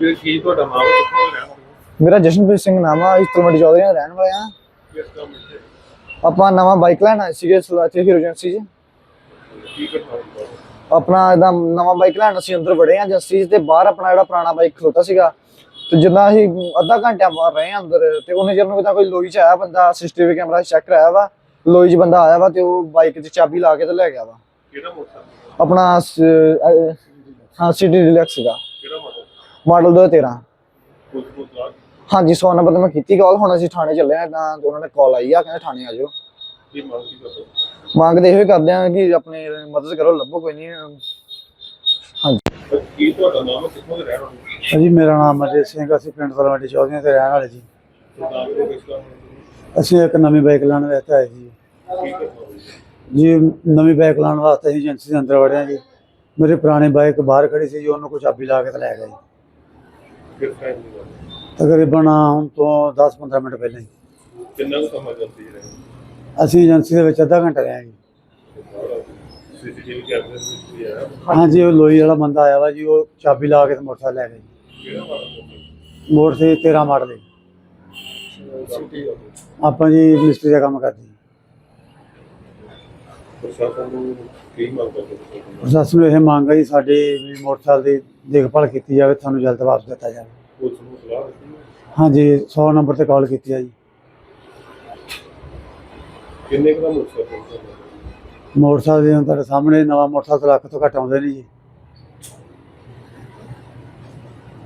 ਕੀ ਤੁਹਾਡਾ ਨਾਮ ਹੈ ਕਿੱਥੋਂ ਦਾ ਰਹਿਣ ਵਾਲੇ ਹੋ? ਮੇਰਾ ਜਸ਼ਨਪ੍ਰੀਤ ਸਿੰਘ ਨਾਮ ਆ ਇਸ ਤਲਵੰਡੀ ਚੌਧਰੀ ਦਾ ਰਹਿਣ ਵਾਲਾ ਆ ਕਿਸ ਕੰਮ ਵਿੱਚ ਆਪਾਂ ਨਵਾਂ ਬਾਈਕ ਲੈਣ ਆਏ ਸੀਗੇ ਸਲਾਚੇ ਹੀਰੋ ਏਜੰਸੀ 'ਚ। ਕੀ ਕਰਨਾ ਹੁੰਦਾ ਆਪਣਾ ਇਹਦਾ ਨਵਾਂ ਬਾਈਕ ਲੈਣ ਅਸੀਂ ਅੰਦਰ ਵੜੇ ਆ ਏਜੰਸੀ 'ਚ ਤੇ ਬਾਹਰ ਆਪਣਾ ਜਿਹੜਾ ਪੁਰਾਣਾ ਬਾਈਕ ਖਲੋਤਾ ਸੀਗਾ। ਤੇ ਜਿੱਦਾਂ ਅਸੀਂ ਅੱਧਾ ਘੰਟਾ ਬਾਹਰ ਰਹੇ ਆ ਅੰਦਰ ਤੇ ਉਹਨੇ ਜਦੋਂ ਕਿਤਾ ਕੋਈ ਲੋਈ 'ਚ ਆਇਆ ਬੰਦਾ ਸੀਸੀਟੀਵੀ ਕੈਮਰਾ ਚੈੱਕ ਕਰਾਇਆ ਵਾ ਲੋਈ 'ਚ ਬੰਦਾ ਆਇਆ ਵਾ ਤੇ ਉਹ ਬਾਈਕ 'ਚ ਚਾਬੀ ਲਾ ਕੇ ਤੇ ਲੈ ਗਿਆ ਵਾ। ਕਿਹੜਾ ਮੋਟਰਸਾਈਕਲ? ਆਪਣਾ ਸ- ਅਹ ਹਾਂ ਸਿਟੀ ਡਿਲੈਕਸ ਸੀਗਾ। ਮਾਡਲ ਮਾਡਲ 2013 ਕੁਝ ਕੁਝ ਲਾ ਹਾਂਜੀ ਸੌ ਨੰਬਰ ਤੇ ਮੈਂ ਕੀਤੀ ਕਾਲ ਹੁਣ ਅਸੀਂ ਥਾਣੇ ਚੱਲੇ ਆ ਤਾਂ ਉਹਨਾਂ ਨੇ ਕਾਲ ਆਈ ਆ ਕਹਿੰਦੇ ਥਾਣੇ ਆ ਜਾਓ। ਕੀ ਮੰਗ ਕੀ ਕਰਦੇ? ਮੰਗਦੇ ਇਹੋ ਹੀ ਕਰਦੇ ਆ ਕਿ ਆਪਣੇ ਮਦਦ ਕਰੋ ਲੱਭੋ ਕੋਈ ਨਹੀਂ ਹਾਂਜੀ। ਕੀ ਤੁਹਾਡਾ ਨਾਮ ਕਿੱਥੋਂ ਦੇ ਰਹਿਣ ਵਾਲੇ? ਜੀ ਮੇਰਾ ਨਾਮ ਅਜੇ ਸਿੰਘ ਅਸੀਂ ਪਿੰਡ ਤਲਵੰਡੀ ਚੌਧਰੀਆਂ ਤੇ ਰਹਿਣ ਵਾਲੇ ਜੀ? ਅਸੀਂ ਇੱਕ ਨਵੀਂ ਬਾਈਕ ਲੈਣ ਵਾਸਤੇ ਆਏ ਹੋਵੇ ਜੀ ਨਵੀਂ ਬਾਈਕ ਲੈਣ ਵਾਸਤੇ ਅਸੀਂ ਏਜੰਸੀ ਦੇ ਅੰਦਰ ਵੜੇ ਹਾਂ ਜੀ। ਮੇਰੀ ਪੁਰਾਣੀ ਬਾਈਕ ਬਾਹਰ ਖੜੀ ਸੀ ਜੀ ਉਹਨੂੰ ਕੋਈ ਚਾਬੀ ਲਾ ਕੇ ਤੇ ਲੈ ਗਿਆ ਦੀ ਹੈ? ਤਕਰੀਬਨ ਹੁਣ ਤੋਂ 10-15 ਮਿੰਟ ਪਹਿਲਾਂ ਹੀ। ਕਿੰਨਾ ਕੁ ਸਮਾਂ ਚੱਲਦੀ ਰਹੇ ਅਸੀਂ ਏਜੰਸੀ ਦੇ ਵਿੱਚ ਅੱਧਾ ਘੰਟਾ ਰਹੇ ਹਾਂ ਜੀ ਸੀਸੀਟੀਵੀ ਕੈਮਰੇ ਦੇ ਵਿੱਚ ਵੀ ਆਇਆ ਹਾਂਜੀ ਉਹ ਲੋਈ ਵਾਲਾ ਬੰਦਾ ਆਇਆ ਵਾ ਜੀ ਉਹ ਚਾਬੀ ਲਾ ਕੇ ਤੇ ਮੋਟਰਸਾਈਕਲ ਲੈ ਗਿਆ ਜੀ। ਕਿਹੜਾ ਮੋਟਰ ਤੇ 13 ਮਾਡਲ ਹੈ। ਆਪਾਂ ਜੀ ਮਿਸਤਰੀ ਦਾ ਕੰਮ ਕਰਦੇ ਪ੍ਰਸ਼ਾਸਨ ਨੂੰ ਕੀ ਮੰਗ ਕਰਦੇ ਹੋ ਪ੍ਰਸ਼ਾਸਨ ਨੂੰ ਇਹ ਮੰਗ ਹੈ ਜੀ ਸਾਡੀ ਵੀ ਮੋਟਰਸਾਈਕਲ ਦੀ ਦੇਖਭਾਲ ਕੀਤੀ ਜਾਵੇ ਤੁਹਾਨੂੰ ਜਲਦ ਵਾਪਸ ਦਿੱਤਾ ਜਾਵੇ। ਪੁਲਿਸ ਨੂੰ ਸਲਾਹ ਦਿੱਤੀ ਹੈ? ਹਾਂਜੀ 100 ਨੰਬਰ ਤੇ ਕਾਲ ਕੀਤੀ ਹੈ ਜੀ। ਕਿੰਨੇ ਕੁ ਦਾ ਮੋਟਰਸਾਈਕਲ ਚੱਲਦਾ? ਮੋਟਰਸਾਈਕਲ ਦੇ ਹੁਣ ਤੁਹਾਡੇ ਸਾਹਮਣੇ ਨਵਾਂ ਮੋਟਰਸਾਈਕਲ ਲੱਖ ਤੋਂ ਘੱਟ ਆਉਂਦੇ ਨਹੀਂ ਜੀ।